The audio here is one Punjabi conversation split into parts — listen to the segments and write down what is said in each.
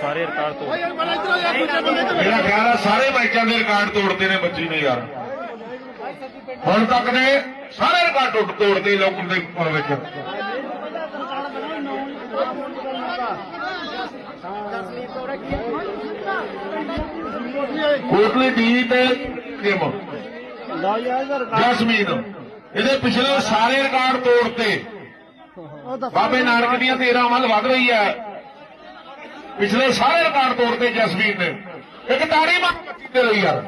ਸਾਰੇ ਰਿਕਾਰਡ ਤੋਂ ਮੇਰਾ ਖਿਆਲ ਆ ਸਾਰੇ ਮੈਚਾਂ ਦੇ ਰਿਕਾਰਡ ਤੋੜਦੇ ਨੇ ਬੱਚੀ ਨੇ ਯਾਰ। ਹੁਣ ਤੱਕ ਦੇ ਸਾਰੇ ਰਿਕਾਰਡ ਟੁੱਟ ਤੋੜਦੇ ਲੋਕ ਦੇ ਵਿੱਚ। ਕੋਟਲੀ ਡੀ ਤੇ ਕਿਮ? ਜਸਮੀਨ ਇਹਦੇ ਪਿਛਲੇ ਸਾਰੇ ਰਿਕਾਰਡ ਤੋੜਤੇ। ਬਾਬੇ ਨਾਨਕ ਦੀਆਂ 13 ਵੱਲ ਵੱਧ ਰਹੀ ਹੈ। ਪਿਛਲੇ ਸਾਰੇ ਰਿਕਾਰਡ ਤੋੜਤੇ ਜਸਮੀਨ ਨੇ। ਇੱਕ ਤਾੜੀ ਮਾਰ ਬੱਚੀ ਤੇ ਲਈ ਯਾਰ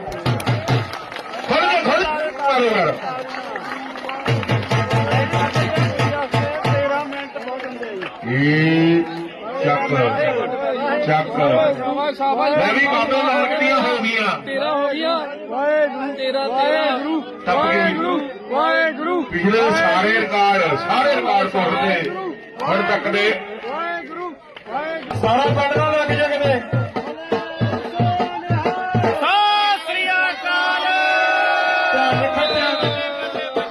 ਕੇ ਖੁੱਲ ਕੇ ਮਾਰੋ ਯਾਰ ਇਹ ਚੱਕ ਚੱਕ। ਮੈਂ ਵੀ ਬਾਬੇ ਨਾਨਕ ਦੀਆਂ ਹੋ ਗਈਆਂ। ਤੇਰਾ ਹੋ ਗਿਆ। ਵਾਹਿਗੁਰੂ ਤੇਰਾ ਤੇਰਾ ਟੱਪ ਗਈ ਵਾਹਿਗੁਰੂ ਪਿਛਲੇ ਸਾਰੇ ਰਿਕਾਰਡ ਸਾਰੇ ਰਿਕਾਰਡ ਤੋੜਦੇ ਹੁਣ ਤੱਕ ਦੇ ਵਾਹਿਗੁਰੂ ਸਾਰਾ ਪਿੰਡ ਦਾ ਲੱਗ ਜਾ ਕਿਤੇ। ਸਤਿ ਸ੍ਰੀ ਅਕਾਲ। ਚੱਲ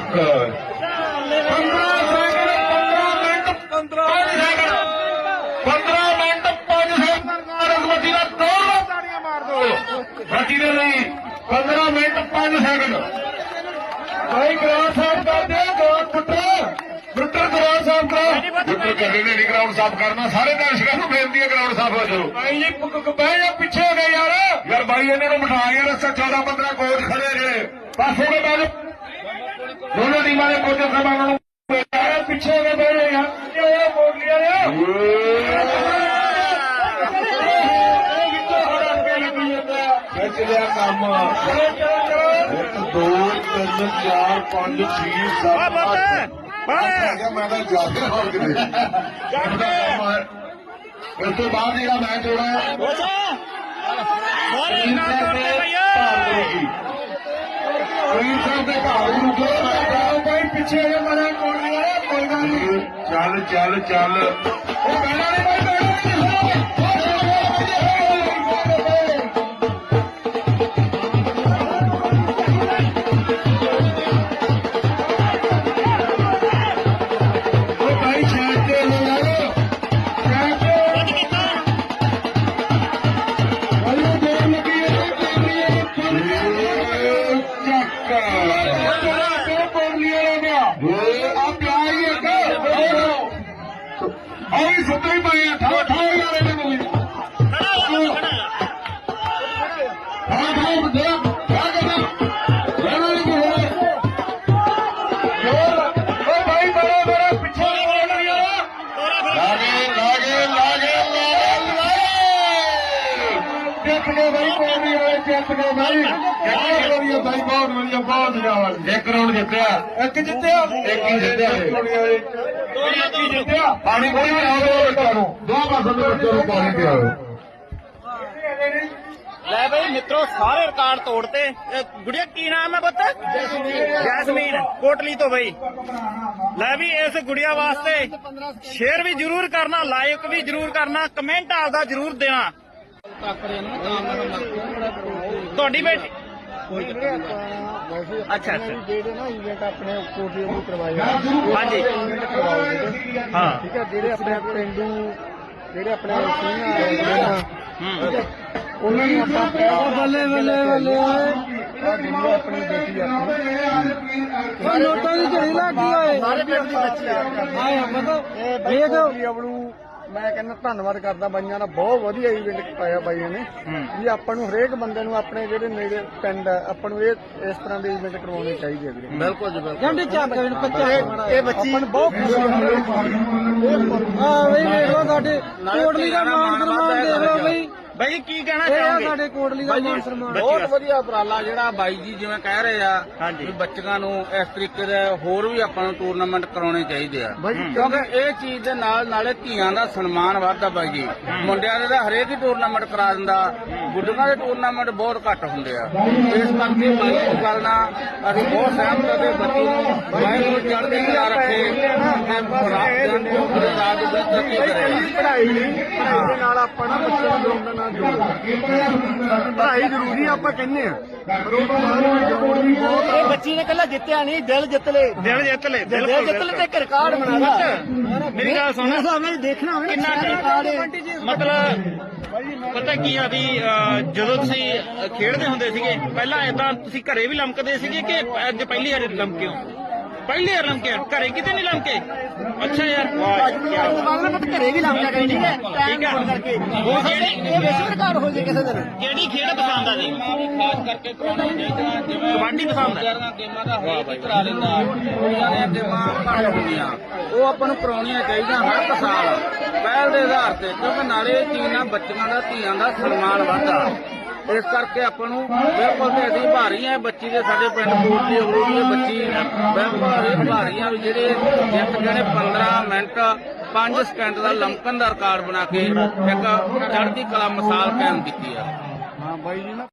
ਇਹ ਚੱਕ 15 second 15 minute 15 second 15 minute 5 second ਰਗਵਤੀ ਦਾ ਦੋ ਤਾੜੀਆਂ ਮਾਰ ਦੋ ਬੱਚੀ ਦੇ ਲਈ 15 ਮਿੰਟ 5 ਸੈਕਿੰਡ ਭਾਈ ਗਰਾਊਂਡ ਸਾਫ਼ ਕਰ ਦੇ ਗਰਾਊਂਡ ਫੁੱਟਰ ਫੁੱਟਰ ਗਰਾਊਂਡ ਸਾਫ਼ ਕਰੋ ਫੁੱਟਰ ਕਰਦੇ ਨੇ ਗਰਾਊਂਡ ਸਾਫ਼ ਕਰਨਾ ਸਾਰੇ ਦਰਸ਼ਕਾਂ ਨੂੰ ਬੇਨਤੀ ਹੈ ਗਰਾਊਂਡ ਸਾਫ਼ ਹੋ ਜਾਓ ਭਾਈ ਜੀ ਬਹਿ ਜਾ ਪਿੱਛੇ ਹੋ ਗਏ ਯਾਰ ਯਾਰ ਬਾਈ ਇਹਨਾਂ ਨੂੰ ਬਿਠਾ ਯਾਰ ਅਸਾਂ 14 15 ਕੋਚ ਖੜੇ ਜਿਹੜੇ ਪਾਸੇ ਦੇ ਬਾਜੂ ਦੋਨੋਂ ਟੀਮਾਂ ਦੇ ਕੋਚਾਂ ਸਾਹਿਬਾਨਾਂ ਨੂੰ ਪਿੱਛੇ ਹੋ ਕੇ ਬੈਠੋ ਯਾਰ ਪਿੱਛੇ ਹੋ ਜਾ ਮੋੜ ਲਿਆ ਖਿੱਚ ਲਿਆ ਕੰਮ। ਇੱਕ ਦੋ ਤਿੰਨ ਚਾਰ ਪੰਜ ਛੇ ਸੱਤ ਅੱਠ ਮੈਂ ਮੈਂ ਤਾਂ ਜਾਗਰ ਹੋ ਗਏ ਇਸ ਤੋਂ ਬਾਅਦ ਜਿਹੜਾ ਮੈਚ ਹੋਣਾ ਹੈ ਸਾਹਿਬ ਭਾਰਤ ਦੀ ਵੀਰ ਸਾਹਿਬ ਦੇ ਘਰ ਨੂੰ ਭਾਈ ਪਿੱਛੇ ਜੇ ਮਨਾ ਕੋਲ ਲਿਆ ਕੋਈ ਗੱਲ ਨਹੀਂ ਚੱਲ ਚੱਲ ਚੱਲ ਉਹ ਬੈਣਾ ਨਹੀਂ ਭਾਈ ਬੈਣਾ ਉਹ ਤੋਰਾ ਫਿਰ ਲਾਗੇ ਲਾਗੇ ਲਾਗੇ ਲਾਗੇ ਜਿੱਤ ਗਏ ਬਾਈ ਕੋਣੀ ਵਾਲੇ ਜਿੱਤ ਗਏ ਬਾਈ ਬਹੁਤ ਵਧੀਆ ਬਾਈ ਬਹੁਤ ਵਧੀਆ ਬਹੁਤ ਵਧੀਆ ਇੱਕ ਰਾਉਂਡ ਜਿੱਤਿਆ ਇੱਕ ਜਿੱਤਿਆ ਇੱਕ ਹੀ ਜਿੱਤਿਆ ਪਾਣੀ ਕੋਈ ਨਹੀਂ ਆਵੇ ਬੱਚਾ ਨੂੰ ਦੋ ਪਾਸੇ ਦੇ ਬੱਚੇ ਨੂੰ ਪਾਣੀ ਪਿਆਓ ਲੈ ਬਈ ਮਿੱਤਰੋ ਸਾਰੇ ਰਿਕਾਰਡ ਤੋੜਤੇ। ਇਹ ਗੁੜੀਆ ਕੀ ਨਾਮ ਹੈ ਪੁੱਤ? ਜੈਸਮੀਨ ਕੋਟਲੀ ਤੋਂ ਬਈ। ਲੈ ਵੀ ਇਸ ਗੁੜੀਆ ਵਾਸਤੇ ਸ਼ੇਅਰ ਵੀ ਜਰੂਰ ਕਰਨਾ ਲਾਈਕ ਵੀ ਜਰੂਰ ਕਰਨਾ ਕਮੈਂਟ ਆਪਦਾ ਜਰੂਰ ਦੇਣਾ। ਤੁਹਾਡੀ ਬੇਟੀ? ਅੱਛਾ ਅੱਛਾ। ਜਿਹੜੇ ਨਾ ਇਵੈਂਟ ਆਪਣੇ ਕੋਟੇ ਨੂੰ ਕਰਵਾਏ ਆ। ਹਾਂਜੀ। ਇਵੈਂਟ ਹਾਂ। ਠੀਕ ਹੈ ਜਿਹੜੇ ਆਪਣੇ ਪਿੰਡੂ ਜਿਹੜੇ ਆਪਣੇ ਸੀਨੀਅਰ ਹੂੰ। ਉਹਨਾਂ ਨੂੰ ਆਪਾਂ ਬੱਲੇ ਬੱਲੇ ਬੱਲੇ ਆਪਣੀ ਬੇਟੀ ਆਪਣੀ ਨੋਟਾਂ ਦੀ ਝੜੀ ਲੱਗੀ ਓਏ ਸਾਰੇ ਪਿੰਡ ਦੀ ਬੱਚੀ ਆ। ਆਏ ਮਤਲਬ ਵੇਖ ਅਵਲੂ ਮੈਂ ਕਹਿੰਦਾ ਧੰਨਵਾਦ ਕਰਦਾ ਬਾਈਆਂ ਦਾ ਬਹੁਤ ਵਧੀਆ ਇਵੈਂਟ ਪਾਇਆ ਬਾਈਆਂ ਨੇ। ਵੀ ਆਪਾਂ ਨੂੰ ਹਰੇਕ ਬੰਦੇ ਨੂੰ ਆਪਣੇ ਜਿਹੜੇ ਨੇੜੇ ਪਿੰਡ ਆ ਆਪਾਂ ਨੂੰ ਇਹ ਇਸ ਤਰ੍ਹਾਂ ਦੇ ਇਵੈਂਟ ਕਰਵਾਉਣੇ ਚਾਹੀਦੇ ਆ ਵੀਰੇ। ਬਿਲਕੁਲ ਜੀ ਬਿਲਕੁਲ। ਜੰਡੀ ਚੱਕ ਗਏ ਬੱਚਾ ਇਹ ਬੱਚੀ ਆਪਾਂ ਨੂੰ ਬਹੁਤ ਖੁਸ਼ੀ ਹੁੰਦੀ ਹਾਂ ਬਈ ਵੇਖ ਲਓ ਸਾਡੇ ਕੋਟਲੀ ਦਾ ਮਾਨ ਸਨਮਾਨ ਦੇਖ ਲਓ ਬਈ। ਬਾਈ ਜੀ ਕੀ ਕਹਿਣਾ ਇਹ ਆ ਚਾਹੋਗੇ? ਸਾਡੇ ਕੋਟਲੀ ਦਾ ਮਾਨ ਸਨਮਾਨ। ਬਹੁਤ ਵਧੀਆ ਉਪਰਾਲਾ ਜਿਹੜਾ ਬਾਈ ਜੀ ਜਿਵੇਂ ਕਹਿ ਰਹੇ ਆ ਹਾਂਜੀ। ਵੀ ਬੱਚਿਆਂ ਨੂੰ ਇਸ ਤਰੀਕੇ ਦੇ ਹੋਰ ਵੀ ਆਪਾਂ ਨੂੰ ਟੂਰਨਾਮੈਂਟ ਕਰਾਉਣੇ ਚਾਹੀਦੇ ਆ। ਕਿਉਂਕਿ ਇਹ ਚੀਜ਼ ਦੇ ਨਾਲ ਨਾਲੇ ਧੀਆਂ ਦਾ ਸਨਮਾਨ ਵੱਧਦਾ ਬਾਈ ਜੀ। ਮੁੰਡਿਆਂ ਦੇ ਤਾਂ ਹਰੇਕ ਹੀ ਟੂਰਨਾਮੈਂਟ ਕਰਾ ਦਿੰਦਾ। ਗੁੱਡੀਆਂ ਦੇ ਟੂਰਨਾਮੈਂਟ ਬਹੁਤ ਘੱਟ ਹੁੰਦੇ ਆ। ਇਸ ਕਰਕੇ ਬਾਈ ਦੀ ਗੱਲ ਨਾਲ ਅਸੀਂ ਬਹੁਤ ਸਹਿਮਤ ਹਾਂ ਤੇ ਬੱਚੀ ਨੂੰ ਵਾਹਿਗੁਰੂ ਚੜ੍ਹਦੀ ਕਲਾ ਪੜ੍ਹਾਈ ਨਹੀਂ ਪੜ੍ਹਾਈ ਦੇ ਨਾਲ ਆਪਾਂ ਨਾ ਬੱਚਿਆਂ ਨੂੰ ਗਰਾਊਂਡਾਂ ਨਾਲ ਜੋੜਨਾ ਪੜ੍ਹਾਈ ਜ਼ਰੂਰੀ ਆ ਆਪਾਂ ਕਹਿੰਦੇ ਆ। ਪਰ ਉਹ ਤੋਂ ਬਾਅਦ ਵੀ ਜ਼ਰੂਰੀ ਬਹੁਤ ਇਹ ਬੱਚੀ ਨੇ ਕੱਲਾ ਜਿੱਤਿਆ ਨਹੀਂ ਦਿਲ ਜਿੱਤ ਲਏ। ਦਿਲ ਜਿੱਤ ਲੈ ਦਿਲ ਜਿੱਤ ਲਏ ਤੇ ਇੱਕ ਰਿਕਾਰਡ ਬਣਾ ਲਾ ਮੇਰੀ ਗੱਲ ਸੁਣ। ਹਿਸਾਬ ਨਾਲ ਦੇਖਣਾ ਹੋਵੇ ਕਿੰਨਾ ਰਿਕਾਰਡ ਮਤਲਬ ਪਤਾ ਕੀ ਆ ਵੀ ਜਦੋਂ ਤੁਸੀਂ ਖੇਡਦੇ ਹੁੰਦੇ ਸੀਗੇ ਪਹਿਲਾਂ ਏਦਾਂ ਤੁਸੀਂ ਘਰੇ ਵੀ ਲੰਕਦੇ ਸੀਗੇ ਕਿ ਅੱਜ ਪਹਿਲੀ ਵਾਰ ਹੋ? ਪਹਿਲੀ ਵਾਰ ਲੰਕੇ ਘਰੇ ਕਿਤੇ ਨਹੀਂ ਲੰਕੇ ਅੱਛਾ ਯਾਰ। ਵਾਹ ਕੀ ਘਰੇ ਵੀ ਲਾਉਂਦਾ ਕਰੀ ਠੀਕ ਹੈ। ਟਾਈਮ ਹੋਣ ਕਰਕੇ ਹੋ ਸਕਦਾ ਇਹ ਵਿਸ਼ਵ ਰਿਕਾਰਡ ਹੋ ਜੇ ਕਿਸੇ ਦਿਨ ਕਿਹੜੀ ਖੇਡ ਪਸੰਦ ਆ ਜੀ? ਖਾਸ ਕਰਕੇ ਕਰਾਉਣਾ ਚਾਹੀਦਾ ਜਿਵੇਂ ਕਬੱਡੀ ਪਸੰਦ ਹੈ ਦੀਆਂ ਗੇਮਾਂ ਦਾ ਹਰੇਕ ਕਰਾ ਲੈਂਦਾ ਕੁੜੀਆਂ ਦੀਆਂ ਗੇਮਾਂ ਘੱਟ ਹੁੰਦੀਆਂ ਉਹ ਆਪਾਂ ਨੂੰ ਕਰਾਉਣੀਆਂ ਚਾਹੀਦੀਆਂ ਹਰ ਸਾਲ। ਪਹਿਲ ਦੇ ਆਧਾਰ ਤੇ ਕਿਉਂਕਿ ਨਾਲੇ ਇਹ ਚੀਜ਼ ਨਾਲ ਬੱਚੀਆਂ ਦਾ, ਧੀਆਂ ਦਾ ਸਨਮਾਨ ਵਧਦਾ। ਇਸ ਕਰਕੇ ਆਪਾਂ ਨੂੰ ਬਿਲਕੁਲ ਤੇ ਅਸੀਂ ਭਾਰੀ ਆ ਬੱਚੀ ਦੇ ਸਾਡੇ ਪਿੰਡ ਕੋਟ ਦੀ ਅਗਲੂਰੀ ਦੇ ਬੱਚੀ ਬਿਲਕੁਲ ਅਸੀਂ ਭਾਰੀ ਆ ਵੀ ਜਿਹੜੇ ਇੱਕ ਜਿਹੜੇ 15 ਮਿੰਟ 5 ਸਕਿੰਟ ਦਾ ਲੰਕਨ ਦਾ ਰਿਕਾਰਡ ਬਣਾ ਕੇ ਇੱਕ ਚੜ੍ਹਦੀ ਕਲਾ ਮਿਸਾਲ ਕਾਇਮ ਕੀਤੀ ਆ।